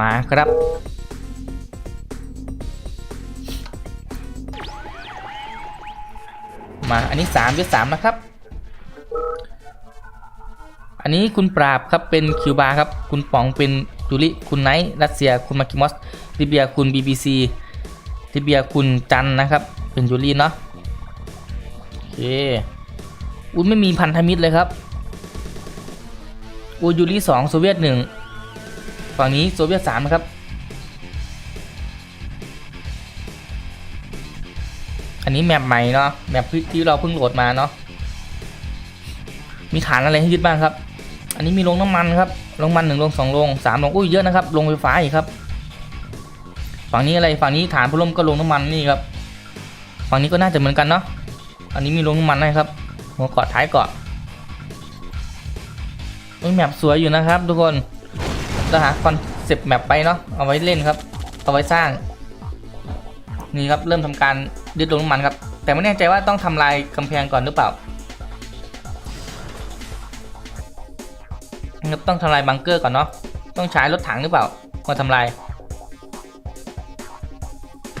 มาครับ มาอันนี้3ยศ3นะครับ อันนี้คุณปราบครับเป็นคิวบาครับ คุณป๋องเป็นจูริคุณไนท์รัสเซีย คุณมาคิมอสลิเบียคุณ BBC ลิเบียคุณจันนะครับ เป็นจูริเนาะโอเคอุ้ไม่มีพันธมิตรเลยครับอูยูริสองโซเวียตหนึ่ง ฝั่งนี้โซเวียตสามนะครับ อันนี้แมปใหม่เนาะแมปที่เราเพิ่งโหลดมาเนาะมีฐานอะไรให้ยึดบ้างครับ อันนี้มีโรงน้ำมันครับโรงมันหนึ่งโรงสองโรงสามโรงอุ้ยเยอะนะครับโรงไฟฟ้าอีกครับ ฝั่งนี้อะไรฝั่งนี้ฐานพัดลมก็โรงน้ำมันนี่ครับฝั่งนี้ก็น่าจะเหมือนกันเนาะอันนี้มีโรงน้ำมันนะครับหัวเกาะท้ายเกาะอุ้ยแมปสวยอยู่นะครับทุกคน เราหาคอนเซปต์แมปไปเนาะเอาไว้เล่นครับ เอาไว้สร้าง นี่ครับเริ่มทำการยึดโรงน้ำมันครับ แต่ไม่แน่ใจว่าต้องทำลายกำแพงก่อนหรือเปล่าต้องทำลายบังเกอร์ก่อนเนาะต้องใช้รถถังหรือเปล่ามาทำลาย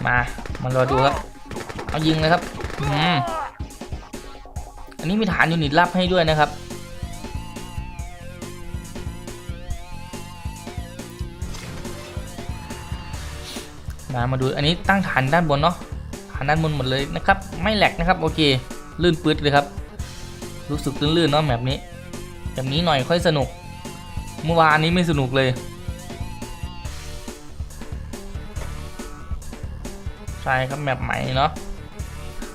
มามารอดูครับ เอายิงเลยครับอืมอันนี้มีฐานยูนิตลับให้ด้วยนะครับ มามาดูอันนี้ตั้งฐานด้านบนเนาะฐานด้านบนหมดเลยนะครับ ไม่แหลกนะครับโอเคลื่นปื๊ดเลยครับ รู้สึกลื่นๆเนาะแบบนี้ แบบนี้หน่อยค่อยสนุก เมื่อวานนี้ไม่สนุกเลยใช่ครับแมปใหม่เนาะ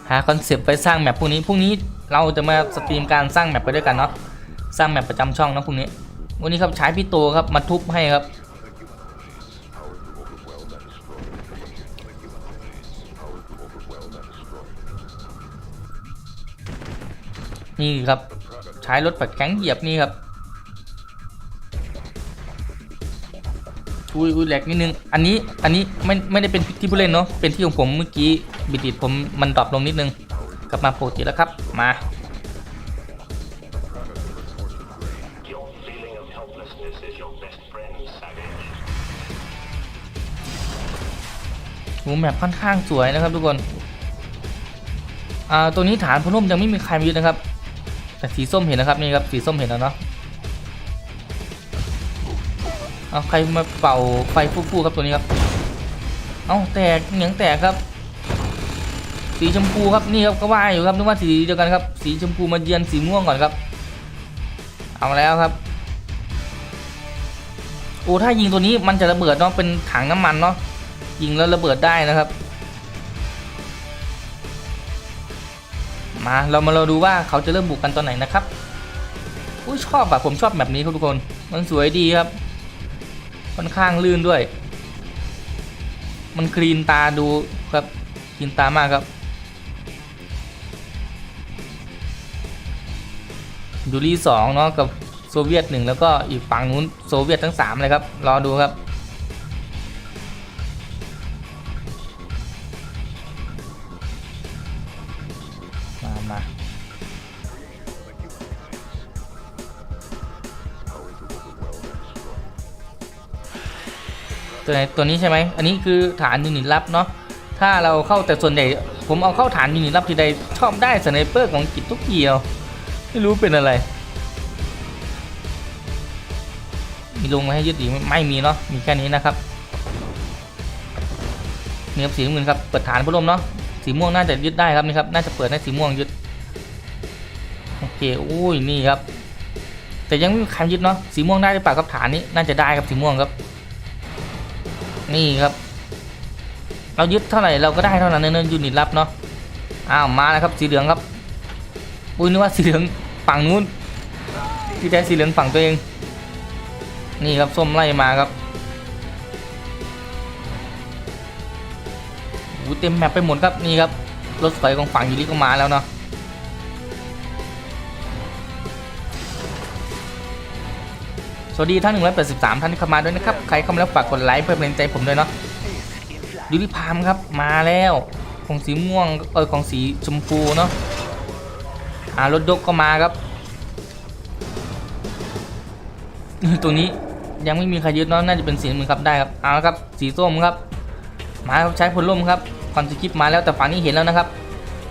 หาคอนเซปต์ไปสร้างแมปพวกนี้พรุ่งนี้เราจะมาสตรีมการสร้างแมปไปด้วยกันเนาะสร้างแมปประจำช่องนะพรุ่งนี้ วันนี้ครับใช้พี่โตครับมาทุบให้ครับ นี่ครับใช้รถปัดแข็งเหยียบนี่ครับอุ้ยอุ้ยแหลกนิดนึง อันนี้ อันนี้ไม่ ไม่ได้เป็นที่ผู้เล่นเนาะ เป็นที่ของผมเมื่อกี้ บิดิดผมมันดรอปลงนิดนึง กลับมาปกติแล้วครับ มา Your feeling of helplessness is your best friend, Savage. โหแมปค่อนข้างสวยนะครับทุกคน อ่า ตัวนี้ฐานพนมยังไม่มีใครมายึดนะครับ แต่สีส้มเห็นนะครับนี่ครับสีส้มเห็นแล้วเนาะเอาใครมาเป่าไฟฟู่ๆครับตัวนี้ครับ เอาแตกเหนียงแตกครับ สีชมพูครับนี่ครับก็ว่าอยู่ครับนึกว่าสีเดียวกันครับ สีชมพูมาเยือนสีม่วงก่อนครับ เอาแล้วครับโอ้ถ้ายิงตัวนี้มันจะระเบิดเนาะเป็นถังน้ำมันเนาะยิงแล้วระเบิดได้นะครับ มาเรามาเราดูว่าเขาจะเริ่มบุกกันตอนไหนนะครับอุ้ยชอบอะผมชอบแบบนี้ครับทุกคน มันสวยดีครับ ค่อนข้างลื่นด้วย มันคลีนตาดูครับคลีนตามากครับยูรีสองเนาะกับโซเวียตหนึ่งแล้วก็อีกฝั่งนู้นโซเวียตทั้งสามเลยครับ รอดูครับ ตัวไหนตัวนี้ใช่ไหมอันนี้คือฐานยูนิตลับเนาะถ้าเราเข้าแต่ส่วนใหญ่ผมเอาเข้าฐานยูนิตลับทีใดชอบได้สไนเปอร์ของกิจทุกเกี่ยวไม่รู้เป็นอะไร มีลงมาให้ยึดอีไมไม่มีเนาะมีแค่นี้นะครับนี่ครับสีน้ำเงินครับเปิดฐานพัดลมเนาะสีม่วงน่าจะยึดได้ครับนี่ครับน่าจะเปิดให้สีม่วงยึดโอเคอุ้ยนี่ครับ แต่ยังไม่มีใครยึดเนาะสีม่วงได้หรือเปล่าครับฐานนี้น่าจะได้ครับสีม่วงครับ นี่ครับ เรายึดเท่าไหร่เราก็ได้เท่านั้นเนินยูนิตลับเนาะอ้าวมาแล้วครับสีเหลืองครับอุ้ยนึกว่าสีเหลืองฝั่งนู้นที่แท้สีเหลืองฝั่งตัวเอง นี่ครับส้มไล่มาครับโอ้เต็มแมปไปหมดครับนี่ครับรถไฟของฝั่งยูริก็มาแล้วเนาะ สวัสดีท่าน 183 ท่านที่เข้ามาด้วยนะครับ ใครเข้ามาแล้วฝากกดไลค์เพื่อเป็นกำลังใจผมด้วยเนาะยูริพามครับมาแล้วของสีม่วงเออของสีชมพูเนาะอ่ารถยกก็มาครับ ตัวนี้ยังไม่มีใครยึดเนาะน่าจะเป็นสีน้ำเงินครับได้ครับเอาละครับสีส้มครับมาครับใช้พลล่มครับคอนสกิปมาแล้วแต่ฝั่งนี้เห็นแล้วนะครับ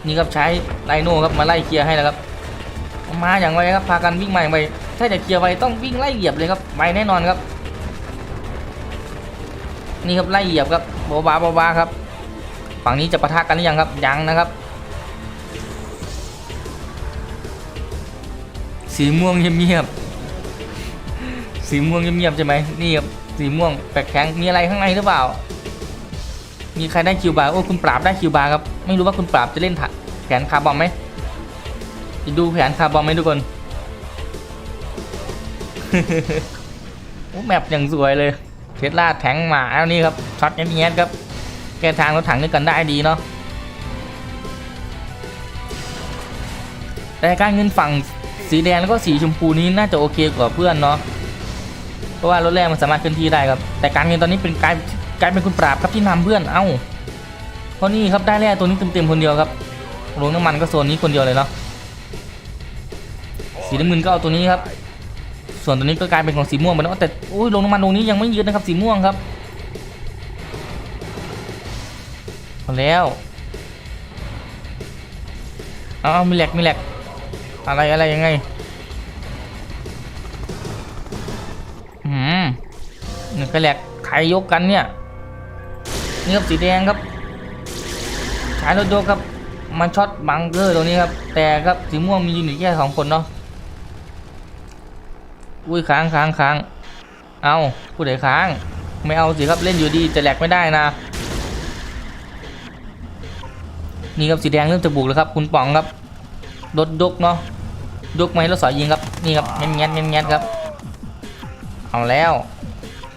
นี่ครับใช้ไลโน่ครับมาไล่เคลียร์ให้แล้วครับ มาอย่างไวครับพากันวิ่งมาอย่างไว ถ้าจะเคลียร์ไวต้องวิ่งไล่เหยียบเลยครับไวแน่นอนครับ นี่ครับไล่เหยียบครับโบบาโบบาครับ ฝั่งนี้จะปะทะกันหรือยังครับยังนะครับ สีม่วงเงียบๆสีม่วงเงียบๆใช่ไหมนี่ครับสีม่วงแปลกแข็งมีอะไรข้างในหรือเปล่า มีใครได้คิวบาร์โอ้คุณปราบได้คิวบาร์ครับไม่รู้ว่าคุณปราบจะเล่นถะแผนคาร์บอมไหมดูแผนคาร์บอมไหมทุกคน โอ้แมปอย่างสวยเลยเทสลาแทงหมาแล้วนี่ครับช็อตเงี้ยๆครับ แกทางรถถังด้วยกันได้ดีเนาะแต่การเงินฝั่งสีแดงแล้วก็สีชมพูนี้น่าจะโอเคกว่าเพื่อนเนาะเพราะว่ารถแรกมันสามารถเคลื่อนที่ได้ครับ แต่การเงินตอนนี้เป็นกลายกลายเป็นคุณปราบครับที่นำเพื่อนเอ้าเพราะนี่ครับได้แร่ตัวนี้เต็มๆคนเดียวครับลงน้ำมันก็โซนนี้คนเดียวเลยเนาะสีน้ำเงินก็เอาตัวนี้ครับ ส่วนตัวนี้ก็กลายเป็นของสีม่วงไปแล้วแต่โอ้ยลงน้ำมันตรงนี้ยังไม่ยืดนะครับสีม่วงครับพอแล้วเอาเอมีแหลกมีแหลกอะไรอะไรยังไงอืมนี่ก็แหลกใครยกกันเนี่ยนี่ครับสีแดงครับใช้รถยกครับมันช็อตบังเกอร์ตรงนี้ครับแต่ครับสีม่วงมีอยู่แค่สองคนเนาะ อุ้ยค้างค้างค้างเอาผู้ใดค้าง ไม่เอาสิครับเล่นอยู่ดีจะแหลกไม่ได้นะ นี่ครับสีแดงเริ่มจะบุกแล้วครับ คุณป๋องครับรถยกเนาะยกมาให้รถสอยยิงครับนี่ครับแง่แง่แง่แง่ครับ เอาแล้ว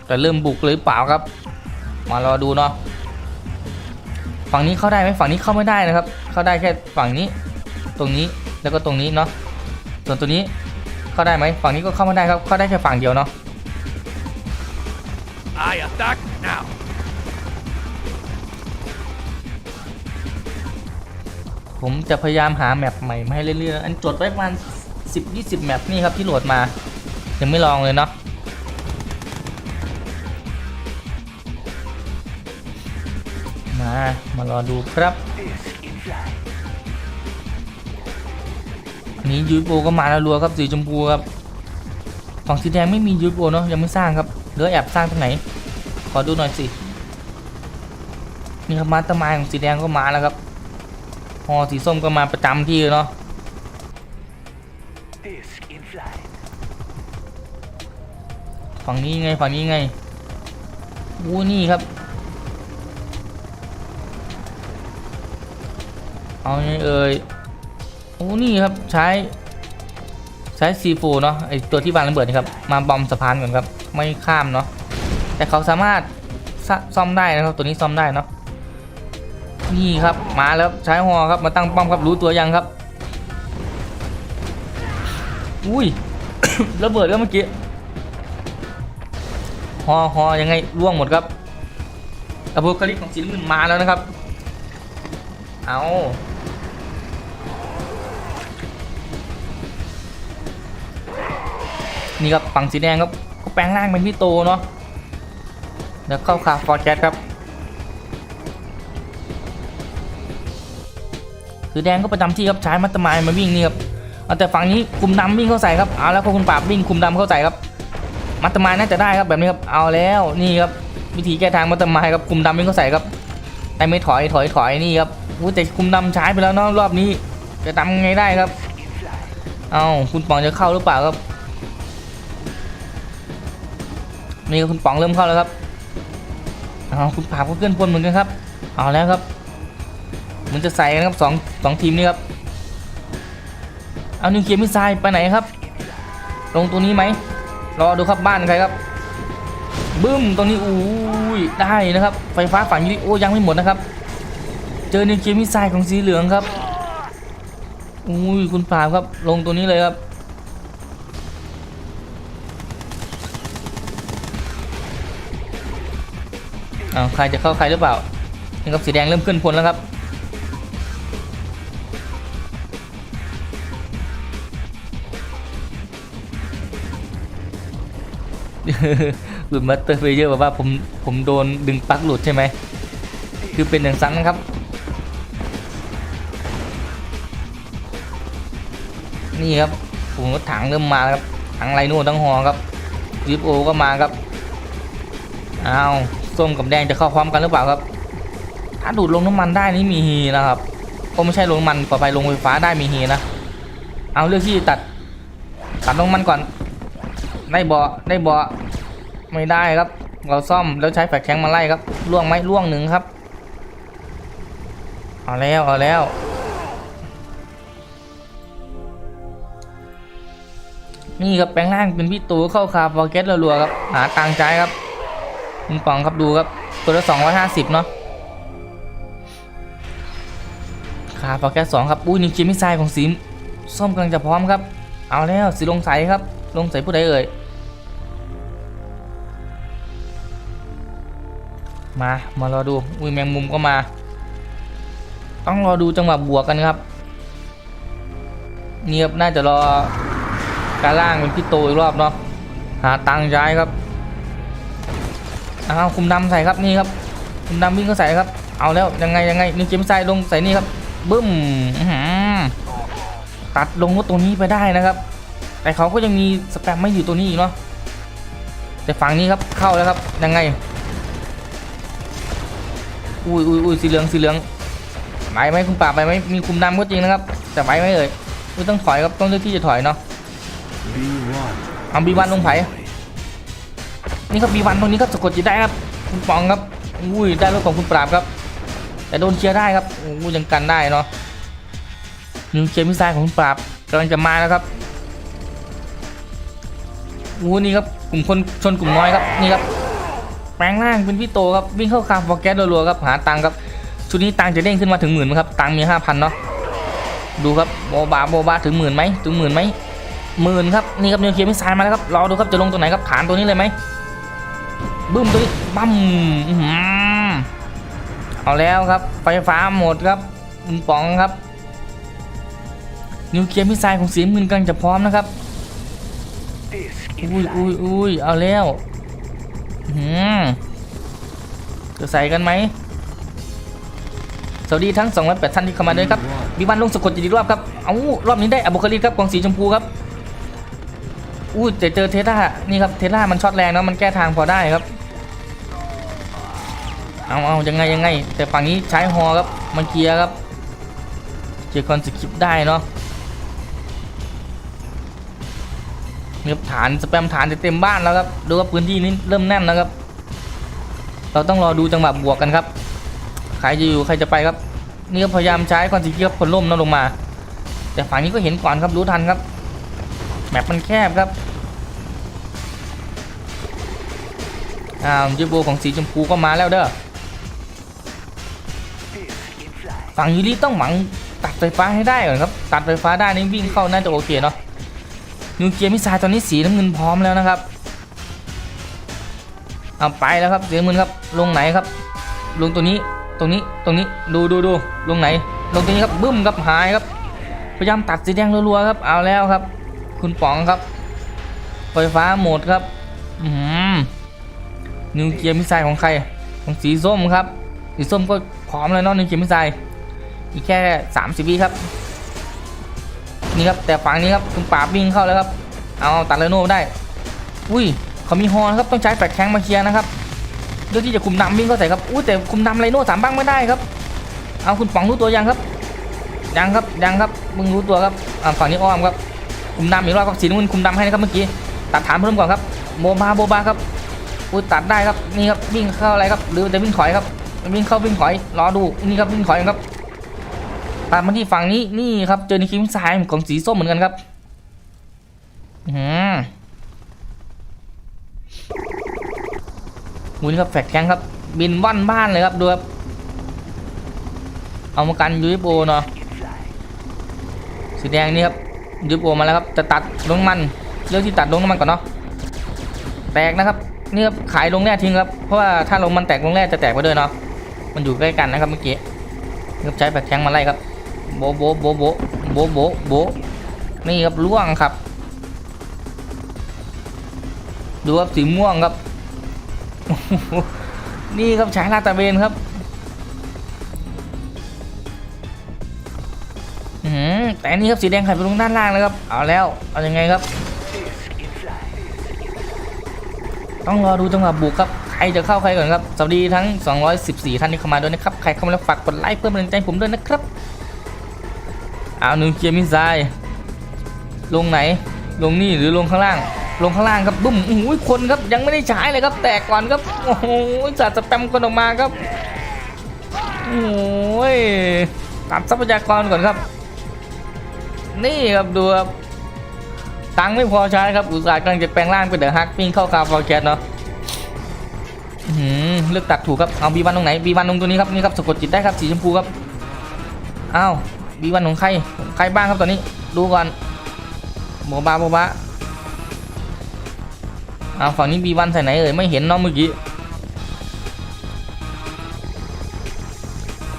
แต่เริ่มบุกหรือเปล่าครับ มารอดูเนาะฝั่งนี้เข้าได้ไหมฝั่งนี้เข้าไม่ได้นะครับ เข้าได้แค่ฝั่งนี้ ตรงนี้แล้วก็ตรงนี้เนาะส่วนตัวนี้ เข้าได้ไหมฝั่งนี้ก็เข้าไม่ได้ครับเข้าได้แค่ฝั่งเดียวเนาะ I attack now. ผมจะพยายามหาแมปใหม่มาให้เรื่อยๆอันจดไว้ประมาณ10 20 แมปนี่ครับที่โหลดมา ยังไม่ลองเลยเนาะมา มารอดูครับ นนี้ยูโอก็มาแล้วรัวครับสีชมพูครับฝั่งสีแดงไม่มียูโอเนาะยังไม่สร้างครับเหลือแอบสร้างตรงไหน ขอดูหน่อยสินี่ครับมาสเตอร์มายของสีแดงก็มาแล้วครับฮอสีส้มก็มาประจำที่เนาะ Disc in flight. ฝั่งนี้ไงฝั่งนี้ไงอู้นี่ครับเอาไงเอ่ย โอ้นี่ครับใช้ใช้ซีโฟเนาะไอตัวที่วางระเบิดนี่ครับมาบอมสะพานก่อนครับไม่ข้ามเนาะแต่เขาสามารถซซ่อมได้นะครับตัวนี้ซ่อมได้เนาะนี่ครับมาแล้วใช้ฮอครับมาตั้งป้อมครับรู้ตัวยังครับ อุ้ยระเบิดก็เมื่อกี้ฮอฮอยังไงร่วงหมดครับอโพคาลิปของสีน้ำเงินมาแล้วนะครับ เอา นี่ครับฝั่งสีแดงครับก็แปลงร่างเป็นพี่โตเนาะเดี๋ยวเข้าคาฟอร์แคสครับสีแดงก็ประจำที่ครับใช้มัตตมายมาวิ่งนี่ครับเอาแต่ฝั่งนี้คุมดำวิ่งเข้าใส่ครับเอาแล้วก็คุณปราบวิ่งคุมดำเข้าใส่ครับ มัตตมายน่าจะได้ครับแบบนี้ครับเอาแล้วนี่ครับวิธีแก้ทางมัตตมายครับคุมดำวิ่งเข้าใส่ครับแต่ไม่ถอยถอยถอยนี่ครับอู้แต่คุมดำใช้ไปแล้วเนาะรอบนี้จะทำไงได้ครับ เอาคุณป๋องจะเข้าหรือเปล่าครับ นี่คุณป๋องเริ่มเข้าแล้วครับเอาคุณผาบก็เคลื่อนพลเหมือนกันครับ เอาแล้วครับเหมันจะใส่กันครับสองสองทีมนี้ครับ เอานิวเคลียร์มิสไซล์ไปไหนครับ ลงตัวนี้ไหม รอดูครับบ้านใครครับ บึ้มตรงนี้อุ้ยได้นะครับ ไฟฟ้าฝั่งนี้โอ้ยังไม่หมดนะครับ เจอนิวเคลียร์มิสไซล์ของสีเหลืองครับ อุ้ยคุณปาบครับ ลงตัวนี้เลยครับ อาใครจะเข้าใครหรือเปล่านี่ครับสีแดงเริ่มขึ้นพลแล้วครับหลุดมาสเตอร์เพลเยอร์บอกว่าผมผมโดนดึงปลั๊กหลุดใช่ไหม คือเป็นอย่างสั้นะครับ นี่ครับผมรถถังเริ่มมาแล้วครับถังไรโน่ทั้งหอครับยิปโอก็มาครับ อ้าว ส้มกับแดงจะเข้าพร้อมกันหรือเปล่าครับ ถ้าดูดลงน้ำมันได้นี่มีฮีนะครับก็ไม่ใช่ลงน้ำมันต่อไปลงไฟฟ้าได้มีฮีนะ เอาเลือกที่ตัดตัดลงมันก่อน ได้เบาะได้เบาะไม่ได้ครับ เราซ่อมแล้วใช้แฟลชแทงมาไล่ครับล่วงไหมล่วงหนึ่งครับ เอาแล้วเอาแล้วนี่ครับแปลงร่างเป็นพี่ตูเข้าคาฟอร์เกตรัวๆครับ หาตังค์ใช้ครับ คุณปองครับดูครับตัวละสองร้อยห้าสิบเนาะคาฟอร์เกสองครับ อุ้ยนี่คิมิไซของสีส้มกำลังจะพร้อมครับ เอาแล้วสีลงใสครับ ลงใสผู้ใดเอ่ย มา มารอดู อุ้ยแมงมุมก็มา ต้องรอดูจังหวะบวกกันครับ เนี่ครับน่าจะรอการล่างเป็นพี่โตอีกรอบเนาะ หาตังค์ใช้ครับ อ้าวคุมดำใส่ครับนี่ครับคุมดำวิ่งก็ใส่ครับ เอาแล้วยังไงยังไงนิวเจมส์ใส่ลงใส่นี่ครับบึ้มตัดลงรถตัวนี้ไปได้นะครับ แต่เขาก็ยังมีสแปมไม่อยู่ตัวนี้อีกเนาะแต่ฝั่งนี้ครับเข้าแล้วครับยังไงอุ้ยอุ้ยอุ้ยสีเหลืองสีเหลืองไหวไหมคุณป่าไหวไหมมีคุมดำก็จริงนะครับแต่ไหวไหมเอ่ยไม่ต้องถอยครับต้องเลือกที่จะถอยเนาะเอาบีวันลงไผ่ นี่ครับบีวันตรงนี้ครับสะกดจิตได้ครับคุณปองครับอุ้ยได้รถของคุณปราบครับ แต่โดนเคลียร์ได้ครับอู้ยังกันได้เนาะนิวเคลียร์มิสไซล์ของคุณปราบกำลังจะมาแล้วครับอู้นี่ครับกลุ่มคนชนกลุ่มน้อยครับนี่ครับแปลงร่างเป็นพี่โตครับวิ่งเข้าคาฟอร์แกสรัวๆครับหาตังค์ครับชุดนี้ตังค์จะเด้งขึ้นมาถึงหมื่นไหมครับตังค์มีห้าพันเนาะดูครับโบบาโบบาถึงหมื่นไหมถึงหมื่นไหมหมื่นครับนี่ครับนิวเคลียร์มิสไซล์มาแล้วครับรอดูครับจะลงตัวไหนครับฐานตัวนี้เลยไหม บึ้มตัวนี้บั้มอื้อหือเอาแล้วครับ ไฟฟ้าหมดครับคุณป๋องครับ นิวเคลียร์มิสไซล์ของสีมืนกำลังจะพร้อมนะครับ This อุ้ยอุ้ยอุ้ยเอาแล้วอื้อหือจะใส่กันไหมสวัสดีทั้ง 208 ท่านที่เข้ามาด้วยครับวิวันลงสะกดอีกรอบครับ เอารอบนี้ได้อบุคลิกครับของสีชมพูครับอู้เจอเจอเทสลานี่ครับ เทสลามันช็อตแรงเนาะมันแก้ทางพอได้ครับ เอาเอายังไงยังไง แต่ฝั่งนี้ใช้ฮอครับมันเคลียร์ครับเจอคอนสคริปต์ได้เนาะนี่ครับฐานสแปมฐานจะเต็มบ้านแล้วครับดูว่าพื้นที่นี้เริ่มแน่นแล้วครับ เราต้องรอดูจังหวะบวกกันครับใครจะอยู่ใครจะไปครับ นี่ก็พยายามใช้คอนสคริปต์คนล่มเนาะลงมา แต่ฝั่งนี้ก็เห็นก่อนครับรู้ทันครับแมปมันแคบครับอ้าวยูโบของสีชมพูก็มาแล้วเด้อ ฝั่งยูริต้องหวังตัดไฟฟ้าให้ได้ก่อนครับ ตัดไฟฟ้าได้นี่วิ่งเข้าน่าจะโอเคเนาะนิวเคลียร์มิซล์ตอนนี้สีน้ำเงินพร้อมแล้วนะครับเอาไปแล้วครับสีน้ำเงินครับ ลงไหนครับ ลงตัวนี้ตรงนี้ตรงนี้ดูดูดูลงไหน ลงตรงนี้ครับบึ้มครับหายครับ พยายามตัดสีแดงรัวๆครับ เอาแล้วครับ คุณป๋องครับ ไฟฟ้าหมดครับอืมนิวเคลียร์มิซล์ของใครของสีส้มครับสีส้มก็พร้อมแล้วเนาะนิวเคลียร์มิซล์ อีกแค่สามสิบวิครับ นี่ครับแต่ฝั่งนี้ครับคุณปราบวิ่งเข้าแล้วครับ เอาตัดเลโน่ได้ อุ้ยเขามีฮอนครับต้องใช้แฟลชแข้งมาเคลียร์นะครับเพื่อที่จะคุมดำวิ่งเข้าใส่ครับอุ้ยแต่คุมดำไรโน่สามบ้างไม่ได้ครับ เอาคุณป๋องรู้ตัวยังครับยังครับยังครับมึงรู้ตัวครับอ่าฝั่งนี้อ้อมครับคุมดำอีกรอบครับสีน้ำเงินคุมดำให้นะครับเมื่อกี้ตัดฐานเพิ่มก่อนครับโบบาโบบาครับอุ้ยตัดได้ครับนี่ครับวิ่งเข้าอะไรครับหรือจะวิ่งถอยครับวิ่งเข้าวิ่งถอยรอดูนี่ครับวิ่งถอยครับ ตัดมาที่ฝั่งนี้นี่ครับ เจอในคิมซ้ายของสีส้มเหมือนกันครับอืมมูนี่ครับแฟกแข้งครับ บินว่อนบ้านเลยครับดูครับเอามากันยูริโอเนาะสีแดงนี่ครับยูริโอมาแล้วครับจะตัดลงมันเลือกที่ตัดลงน้ำมันก่อนเนาะแตกนะครับนี่ครับขายลงแร่ทิ้งครับเพราะว่าถ้าลงมันแตกลงแร่จะแตกไปด้วยเนาะมันอยู่ใกล้กันนะครับเมื่อกี้ครับใช้แฟกแข้งมาไล่ครับ โบโบโบโบโบโบโบนี่ครับล่วงครับ ดูครับสีม่วงครับ นี่ครับฉายลาตระเวนครับอื้อหือแต่นี่ครับสีแดงไข่ไปลงด้านล่างเลยครับ เอาแล้ว เอาอยังไงครับ ต้องรอดูจังหวะบุกครับ ใครจะเข้าใครก่อนครับ สวัสดีทั้ง 214 ท่านที่เข้ามาด้วยนะครับ ใครเข้ามาแล้วฝากกดไลค์เพื่อเป็นกำลังใจผมด้วยนะครับ เอานิวเคลียร์มิสไซล์ลงไหน ลงนี่หรือลงข้างล่าง ลงข้างล่างครับบุ้มโอ้โหคนครับยังไม่ได้ใช้เลยครับ แตกก่อนครับ โอ้โหจัดสแปมคนออกมาครับ โอ้ยตัดทรัพยากรก่อนครับ นี่ครับดูครับตังไม่พอใช้ครับ อุตส่าห์กำลังจะแปลงร่างเป็นเดอะฮักปิ้งเข้าคาฟอร์แคทเนาะหือเลือกตัดถูกครับ เอาบีวันตรงไหนบีวันตรงตัวนี้ครับนี่ครับสะกดจิตได้ครับสีชมพูครับ อ้าว บีวันของใครของใครบ้างครับตอนนี้ดูก่อนโมบาโมบาเอาฝั่งนี้บีวันใส่ไหนเอ่ยไม่เห็นเนาะเมื่อกี้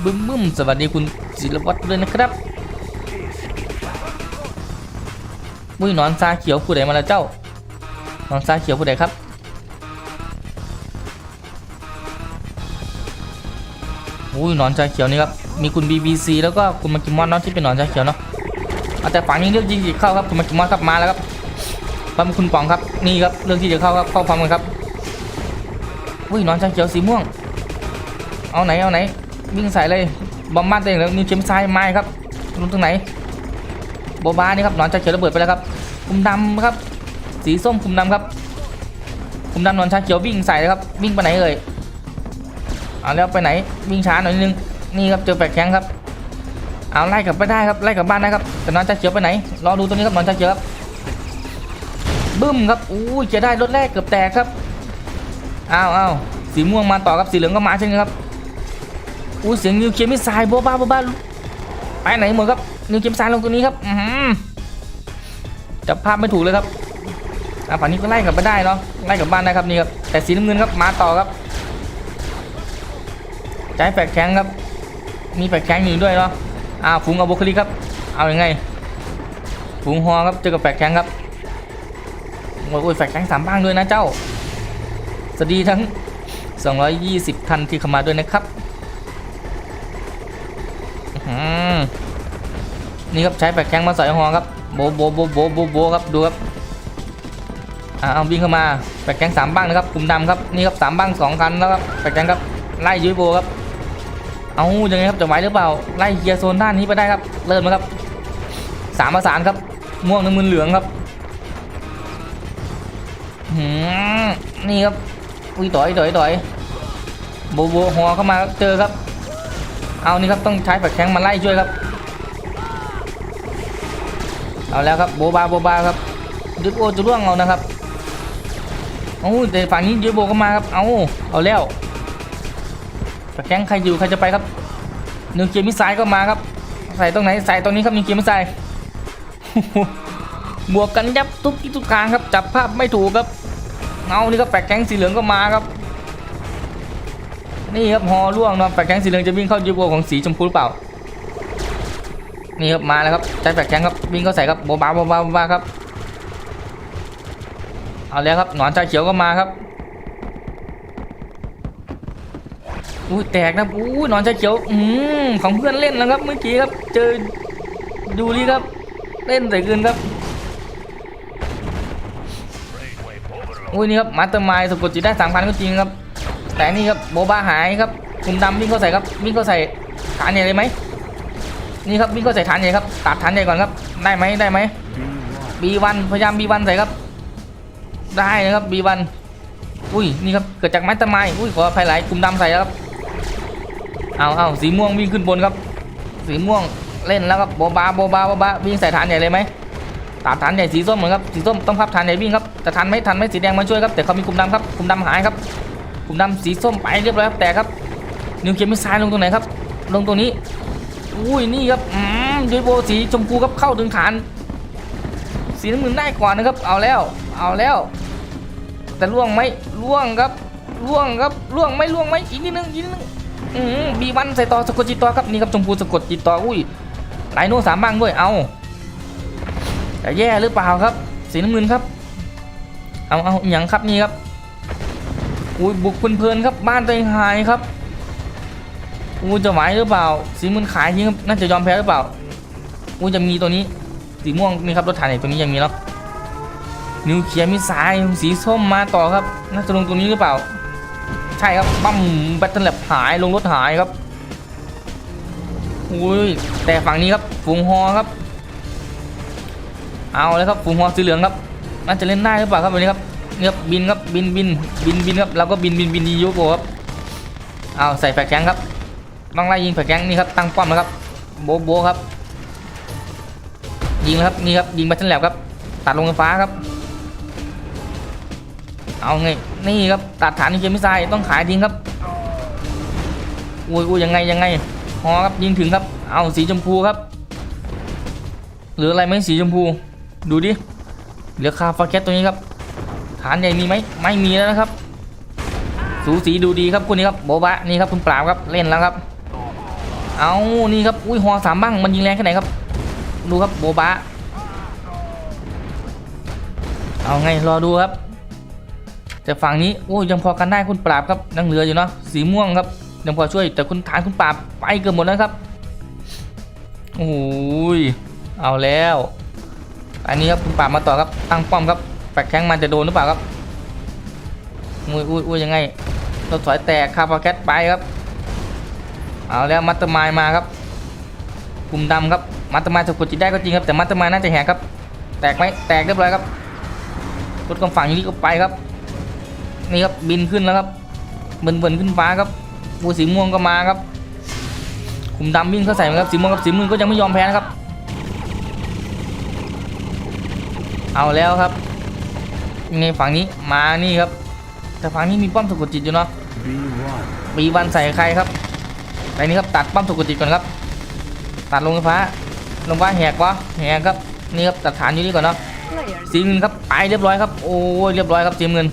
บึ้มบึ้มสวัสดีคุณศิลวัตรด้วยนะครับมุ้ยนอนซาเขียวผู้ใดมาแล้วเจ้านอนซาเขียวผู้ใดครับ อุ้ยหนอนชาเขียวนี่ครับ มีคุณ BBC แล้วก็คุณมากิมอนเนาะที่เป็นหนอนชาเขียวเนาะเอาแต่ฝั่งนี้เลือกยิงเข้าครับคุณมากิมอนครับมาแล้วครับปั๊มคุณป๋องครับนี่ครับเลือกที่จะเข้าครับเข้าพร้อมกันครับอุ้ยหนอนชาเขียวสีม่วง เอาไหนเอาไหนวิ่งใส่เลยบอมบ้านตัวเองแล้วนิวเชมซ้ายไม้ครับลงตรงไหนโบบานี่ครับหนอนชาเขียวระเบิดไปแล้วครับคุมดำครับ สีส้มคุมดำครับคุมดำหนอนชาเขียววิ่งใส่เลยครับวิ่งไปไหนเอ่ย เอาแล้วไปไหนวิ่งช้าหน่อยนึงนี่ครับเจอแปลกแข้งครับเอาไล่กลับไปได้ครับไล่กลับบ้านได้ครับแต่หนอนชาเขียวไปไหนรอดูตัวนี้ครับหนอนชาเขียวครับบึ้มครับอู้ยจะได้รถแรกเกือบแตกครับอ้าวอ้าวสีม่วงมาต่อครับสีเหลืองก็มาเช่นกันครับอู้เสียงนิวเคลียร์มิสไซล์โบบาโบบาไปไหนหมดครับนิวเกมซายลงตัวนี้ครับอือหือจับภาพไม่ถูกเลยครับอะฝั่งนี้ก็ไล่กลับไปได้เนาะไล่กลับบ้านได้ครับนี่ครับแต่สีน้ำเงินครับมาต่อครับ ใจแปลกแข็งครับ มีแปลกแข็งอยู่ด้วยเนาะอ่าฝูงเอาบุคลิกครับ เอาอยัางไงฝูงฮอครับเจอกับแปลกแข็งครับโอ้ยแปลกแข็งสามบ้างด้วยนะเจ้า สดีทั้ง 220ท่านที่เข้ามาด้วยนะครับอืมนี่ครับใช้แปลกแข้งมาใส่หอครับ โบโบโบโบโบโบครับดูครับอ่าเอาวิ่งเข้ามาแปลกแข้งสามบ้างนะครับกลุ่มดำครับนี่ครับสามบ้างสองคันแล้วครับแปลกแข้งครับไล่ยุ้ยโบครับ เอายังไงครับจะไหวหรือเปล่าไล่เคลียร์โซนด้านนี้ไปได้ครับ เริ่มแล้วครับสามประสานครับ ม่วงน้ำมือเหลืองครับหืมนี่ครับอุ้ยต่อยต่อยต่อยโบโบหัวเข้ามาเจอครับ เอานี่ครับต้องใช้แฝกแข้งมาไล่ช่วยครับ เอาแล้วครับโบบาโบบาครับยึดโอจะร่วงเอานะครับโอ้แต่ฝั่งนี้ยึดโบก็มาครับเอาเอาแล้ว แฝกแข้งใครอยู่ใครจะไปครับนิวเคลียร์มิสไซล์ก็มาครับ ใส่ตรงไหนใส่ตรงนี้ครับนิวเคลียร์มิสไซล์บวกกันยับทุกทุกทางครับ จับภาพไม่ถูกครับเอานี่ครับแฝกแข้งสีเหลืองก็มาครับ นี่ครับฮอร่วงนะแฝกแข้งสีเหลืองจะวิ่งเข้ายูโบของสีชมพูหรือเปล่านี่ครับมาแล้วครับใช้แฝกแข้งครับวิ่งเข้าใส่ครับโบบาโบบาโบบาครับเอาแล้วครับหนอนชาเขียวก็มาครับ อุ้ยแตกนะอุ้ยนอนชาเขียวอืมของเพื่อนเล่นแล้วครับเมื่อกี้ครับ เจอดูนี่ครับ เล่นใส่คืนครับอุ้ยนี่ครับมาเตอร์ไมล์สะกดจิตได้สามพันก็จริงครับ แต่นี่ครับโบบาหายครับกลุ่มดำวิ่งเข้าใส่ครับวิ่งเข้าใส่ฐานใหญ่เลยไหมนี่ครับวิ่งเข้าใส่ฐานใหญ่ครับตัดฐานใหญ่ก่อนครับ ได้ไหมได้ไหมบีวันพยายามบีวันใส่ครับ ได้นะครับบีวันอุ้ยนี่ครับเกิดจากไม้ตะไม้อุ้ยขออภัยหลายกลุ่มดำใส่แล้วครับ เอาเอาสีม่วงวิ่งขึ้นบนครับ สีม่วงเล่นแล้วครับโบบาโบบาโบบาวิ่งใส่ฐานใหญ่เลยไหมตัดฐานใหญ่สีส้มเหมือนครับสีส้มต้องพับฐานใหญ่วิ่งครับแต่ทันไหมทันไหมสีแดงมาช่วยครับแต่เขามีกลุ่มดำครับกลุ่มดำหายครับกลุ่มดำสีส้มไปเรียบร้อยครับแต่ครับนิวเคลียร์มิสไซล์ลงตรงไหนครับ ลงตรงนี้อุ้ยนี่ครับอืมยูโบสีชมพูครับเข้าถึงฐาน สีน้ำเงินได้ก่อนนะครับ เอาแล้วเอาแล้ว แต่ล่วงไหมล่วงครับล่วงครับล่วงไม่ล่วงไหมอีกนิดนึงอีกนิดนึง อืมบีวันใส่ต่อสะกดจิตต่อครับนี่ครับชมพูสะกดจิตต่ออุ้ยไหลโน่สามบ้างด้วยเอาจะแย่หรือเปล่าครับ สีน้ำเงินครับ เอาเอาอหย่างครับนี่ครับอุ้ยบุกเพลินครับบ้านตัวเองหายครับอุ้ยจะไหวหรือเปล่า สีมันขายจริงครับน่าจะยอมแพ้หรือเปล่าอุ้ยจะมีตัวนี้ สีม่วงนี่ครับรถถังเนี่ยตัวนี้ยังมีเนาะนิวเคลียร์มิสไซล์สีส้มมาต่อครับ น่าจะลงตัวนี้หรือเปล่า ใช่ครับบั้มแบตเตอร์แลบหายลงรถหายครับอุ้ยแต่ฝั่งนี้ครับฝูงฮอครับ เอาเลยครับฝูงฮอสีเหลืองครับน่าจะเล่นได้หรือเปล่าครับวันนี้ครับเนี่ครับบินครับบินบินบินบินครับเราก็บินบินบินยูโกครับเอาใส่แฟกแกงครับต้องไล่ยิงแฟกแกงนี่ครับตั้งป้อมแล้วครับโบะโบะครับยิงแล้วครับนี่ครับยิงแบตเตอร์แลบครับตัดลงไฟฟ้าครับ เอาไงนี่ครับตัดฐานนิวเคมิสไซต้องขายทิ้งครับอุ้ยอุ้ยยังไงยังไงฮอครับยิงถึงครับ เอาสีชมพูครับเหลืออะไรไหมสีชมพู ดูดิเหลือคาฟาแคตตัวนี้ครับฐานใหญ่มีไหมไม่มีแล้วนะครับ สูสีดูดีครับคุณนี้ครับโบบะนี่ครับคุณปราบครับเล่นแล้วครับ เอานี่ครับอุ้ยฮอสามบ้างมันยิงแรงแค่ไหนครับ ดูครับโบบะเอาไงรอดูครับ แต่ฝั่งนี้โอ้ยยังพอกันได้คุณปราบครับยังเหลืออยู่เนาะสีม่วงครับยังพอช่วยแต่คุณฐานคุณปราบไปเกือบหมดแล้วครับโอ้ยเอาแล้ว อันนี้ครับคุณปราบมาต่อครับตั้งป้อมครับแปกแข้งมันจะโดนหรือเปล่าครับอุ้ยอุ้ยอุ้ยยังไงรถถอยแตกคาร์บอแคทไปครับ เอาแล้วมัตเตอร์มายมาครับกลุ่มดำครับมัตเตอร์มายสะกดจิตได้ก็จริงครับแต่มัตเตอร์มายน่าจะแหกครับ แตกไหมแตกเรียบร้อยครับรถกำฝั่งอย่างนี้ก็ไปครับ นี่ครับบินขึ้นแล้วครับเบิ่นเบิ่นขึ้นฟ้าครับบูสีม่วงก็มาครับขุมดำวิ่งเข้าใส่มาครับสีม่วงกับสีมือก็ยังไม่ยอมแพ้นะครับ เอาแล้วครับยังไงฝั่งนี้มานี่ครับ แต่ฝั่งนี้มีป้อมสะกดจิตอยู่เนาะ Be one. ปีวันใส่ใครครับไปนี้ครับตัดป้อมสะกดจิตก่อนครับ ตัดลงไฟฟ้า ลงฟ้าแหกวะแหกครับนี่ครับตัดฐานอยู่นี่ก่อนเนาะ Players สีเงินครับไปเรียบร้อยครับโอ้ยเรียบร้อยครับสีเงิน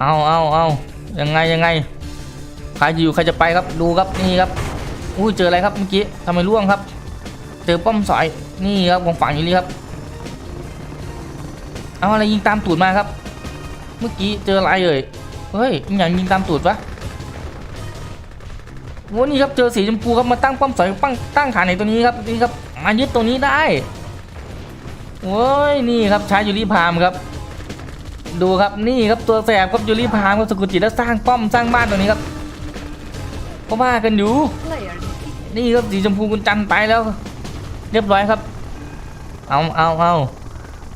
เอาเอาเอายังไงยังไงใครจะอยู่ใครจะไปครับดูครับนี่ครับอุ้ยเจออะไรครับเมื่อกี้ทำไมร่วงครับ เจอป้อมสอยนี่ครับวงฝังอยู่นี่ครับเอาอะไรยิงตามตูดมาครับ เมื่อกี้เจออะไรเอ่ยเฮ้ยมันอย่างยิงตามตูดวะโอ้นี่ครับเจอสีชมพูครับมาตั้งป้อมสอยปั้งตั้งฐานในตัวนี้ครับนี่ครับมายึดตรงนี้ได้โอ้ยนี่ครับใช้ยูริพามครับ ดูครับนี่ครับตัวแสบครับยูริพามครับสกุจิตแล้วสร้างป้อมสร้างบ้านตรงนี้ครับก็ว่ากันอยู่ นี่ครับสีชมพูคุณจันไปแล้ว เรียบร้อยครับ เอาเอาเอา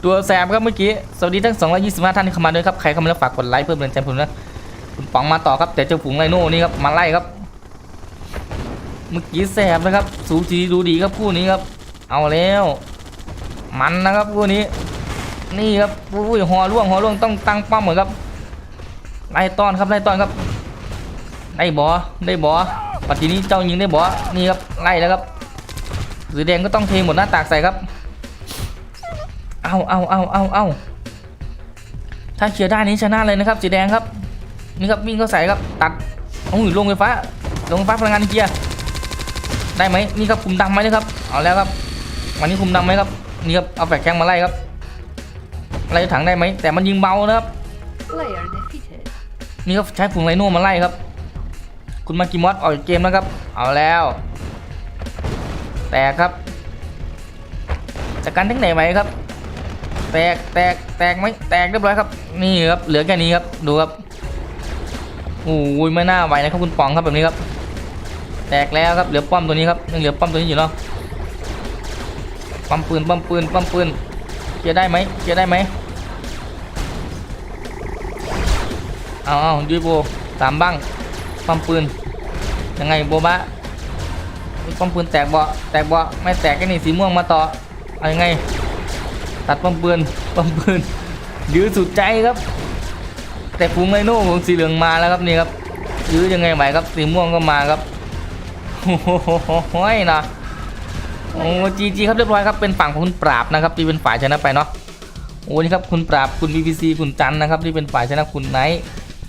ตัวแสบครับเมื่อกี้ สวัสดีทั้ง 225 ท่านที่เข้ามาด้วยครับ ใครเข้ามาแล้วฝากกดไลค์เพื่อเป็นแรงใจผมนะคุณป๋องมาต่อครับแต่เจ้าฝูงไรโน่นี่ครับมาไล่ครับ เมื่อกี้แสบนะครับ สูสีดูดีครับคู่นี้ครับ เอาแล้ว มันนะครับคู่นี้ นี่ครับอุ้ยหอร่วงหอร่วงต้องตั้งป้อมเหมือนครับไล่ต้อนครับไล่ต้อนครับได้บอได้บอปัจจุบันนี้เจ้ายิงได้บอนี่ครับไล่แล้วครับสีแดงก็ต้องเทหมดหน้าตากใส่ครับเอาเอาเอาเอาเอาถ้าเคลียร์ได้นี้ชนะเลยนะครับสีแดงครับนี่ครับวิ่งเข้าใส่ครับตัดโอ้ยลงไฟฟ้าลงไฟฟ้าพลังงานเคลียร์ได้ไหมนี่ครับคุมดำไหมนะครับเอาแล้วครับวันนี้คุมดำไหมครับนี่ครับเอาแฝกแข้งมาไล่ครับ ไล่ถังได้ไหมแต่มันยิงเบานะครับ Player defeated. นี่ครับใช้ฝูงไรโน่มาไล่ครับ คุณมากิมอสออกจากเกมแล้วครับ เอาแล้ว แตกครับจากการทั้งไหนไหมครับ แตกแตกแตกไหมแตกเรียบร้อยครับ นี่ครับเหลือแค่นี้ครับดูครับโอ้ยไม่น่าไหวนะครับคุณป๋องครับแบบนี้ครับ แตกแล้วครับเหลือป้อมตัวนี้ครับยังเหลือป้อมตัวนี้อยู่เนาะป้อมปืนป้อมปืนป้อมปืนเคลียร์ได้ไหมเคลียร์ได้ไหม เอาเอายูโบสามบ้างป้อมปืนยังไงโบบะป้อมปืนแตกเบาะแตกเบาะไม่แตกก็นี่สีม่วงมาต่อเอายังไง ตัดป้อมปืนป้อมปืนยื้อสุดใจครับ แต่ฟูงไมโน่ของสีเหลืองมาแล้วครับนี่ครับยื้อยังไงไหวครับสีม่วงก็มาครับโอ้โหนะโอ้จีจีครับเรียบร้อยครับเป็นฝั่งของคุณปราบนะครับที่เป็นฝ่ายชนะไปเนาะโอ้นี่ครับคุณปราบคุณ BBC คุณจันนะครับที่เป็นฝ่ายชนะคุณไนท์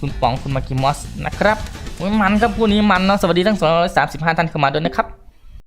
คุณป๋องคุณมากิมอสนะครับมันครับคู่นี้มันเนาะสวัสดีทั้ง 235 ท่านเข้ามาด้วยนะครับ